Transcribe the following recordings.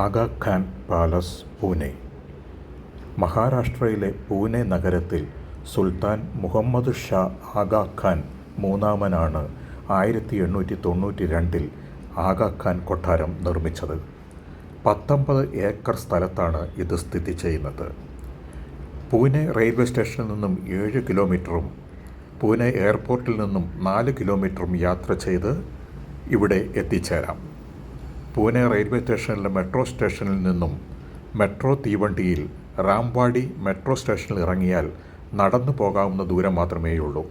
Aga Khan palace Pune. മഹാരാഷ്ട്രയിലെ പൂനെ നഗരത്തിൽ സുൽത്താൻ മുഹമ്മദ് ഷാ ആഗാ ഖാൻ മൂന്നാമനാണ് ആയിരത്തി എണ്ണൂറ്റി തൊണ്ണൂറ്റി രണ്ടിൽ ആഗാ ഖാൻ കൊട്ടാരം നിർമ്മിച്ചത്. പത്തൊമ്പത് ഏക്കർ സ്ഥലത്താണ് ഇത് സ്ഥിതി ചെയ്യുന്നത്. പൂനെ റെയിൽവേ സ്റ്റേഷനിൽ നിന്നും ഏഴ് കിലോമീറ്ററും പൂനെ എയർപോർട്ടിൽ നിന്നും നാല് കിലോമീറ്ററും യാത്ര ചെയ്ത് ഇവിടെ എത്തിച്ചേരാം. പൂനെ റെയിൽവേ സ്റ്റേഷനിലെ മെട്രോ സ്റ്റേഷനിൽ നിന്നും മെട്രോ തീവണ്ടിയിൽ റാംവാടി മെട്രോ സ്റ്റേഷനിൽ ഇറങ്ങിയാൽ നടന്നു പോകാവുന്ന ദൂരം മാത്രമേയുള്ളൂ.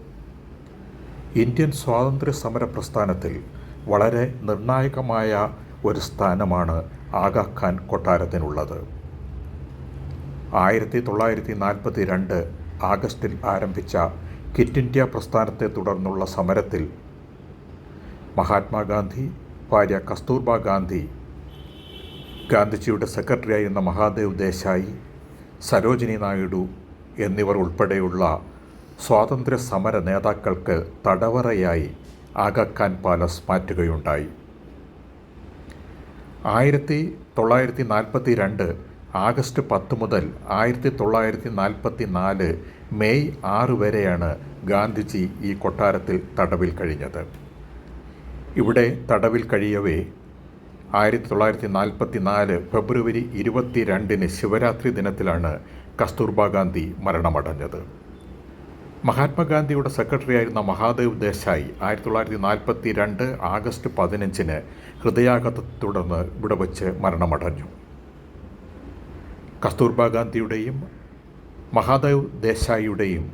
ഇന്ത്യൻ സ്വാതന്ത്ര്യ സമര പ്രസ്ഥാനത്തിൽ വളരെ നിർണായകമായ ഒരു സ്ഥാനമാണ് ആഗാഖാൻ കൊട്ടാരത്തിനുള്ളത്. ആയിരത്തി തൊള്ളായിരത്തി നാൽപ്പത്തി രണ്ട് ആഗസ്റ്റിൽ ആരംഭിച്ച ക്വിറ്റ് ഇന്ത്യ പ്രസ്ഥാനത്തെ തുടർന്നുള്ള സമരത്തിൽ മഹാത്മാഗാന്ധി ഭാര്യ കസ്തൂർബ ഗാന്ധി ഗാന്ധിജിയുടെ സെക്രട്ടറിയായിരുന്ന മഹാദേവ് ദേശായി സരോജിനി നായിഡു എന്നിവർ ഉൾപ്പെടെയുള്ള സ്വാതന്ത്ര്യ സമര നേതാക്കൾക്ക് തടവറയായി ആഗാഖാൻ പാലസ് മാറ്റുകയുണ്ടായി. ആയിരത്തി തൊള്ളായിരത്തി നാൽപ്പത്തി രണ്ട് ആഗസ്റ്റ് പത്ത് മുതൽ ആയിരത്തി തൊള്ളായിരത്തി നാൽപ്പത്തി നാല് മെയ് ആറ് വരെയാണ് ഗാന്ധിജി ഈ കൊട്ടാരത്തിൽ തടവിൽ കഴിഞ്ഞത്. ഇവിടെ തടവിൽ കഴിയവേ. ആയിരത്തി തൊള്ളായിരത്തി നാൽപ്പത്തി നാല് ഫെബ്രുവരി ഇരുപത്തി രണ്ടിന് ശിവരാത്രി ദിനത്തിലാണ് കസ്തൂർബ ഗാന്ധി മരണമടഞ്ഞത്. മഹാത്മാഗാന്ധിയുടെ സെക്രട്ടറിയായിരുന്ന മഹാദേവ് ദേശായി ആയിരത്തി തൊള്ളായിരത്തി നാൽപ്പത്തി രണ്ട് ആഗസ്റ്റ് പതിനഞ്ചിന് ഹൃദയാഘാതത്തെ തുടർന്ന് ഇവിടെ വച്ച് മരണമടഞ്ഞു. കസ്തൂർബ ഗാന്ധിയുടെയും മഹാദേവ് ദേശായിയുടെയും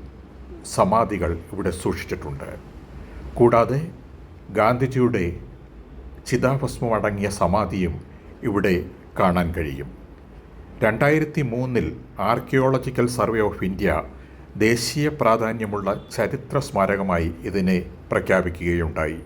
സമാധികൾ ഇവിടെ സൂക്ഷിച്ചിട്ടുണ്ട്. കൂടാതെ ഗാന്ധിജിയുടെ ചിതാഭസ്മം അടങ്ങിയ സമാധിയും ഇവിടെ കാണാൻ കഴിയും. രണ്ടായിരത്തി മൂന്നിൽ ആർക്കിയോളജിക്കൽ സർവേ ഓഫ് ഇന്ത്യ ദേശീയ പ്രാധാന്യമുള്ള ചരിത്ര സ്മാരകമായി ഇതിനെ പ്രഖ്യാപിക്കുകയുണ്ടായി.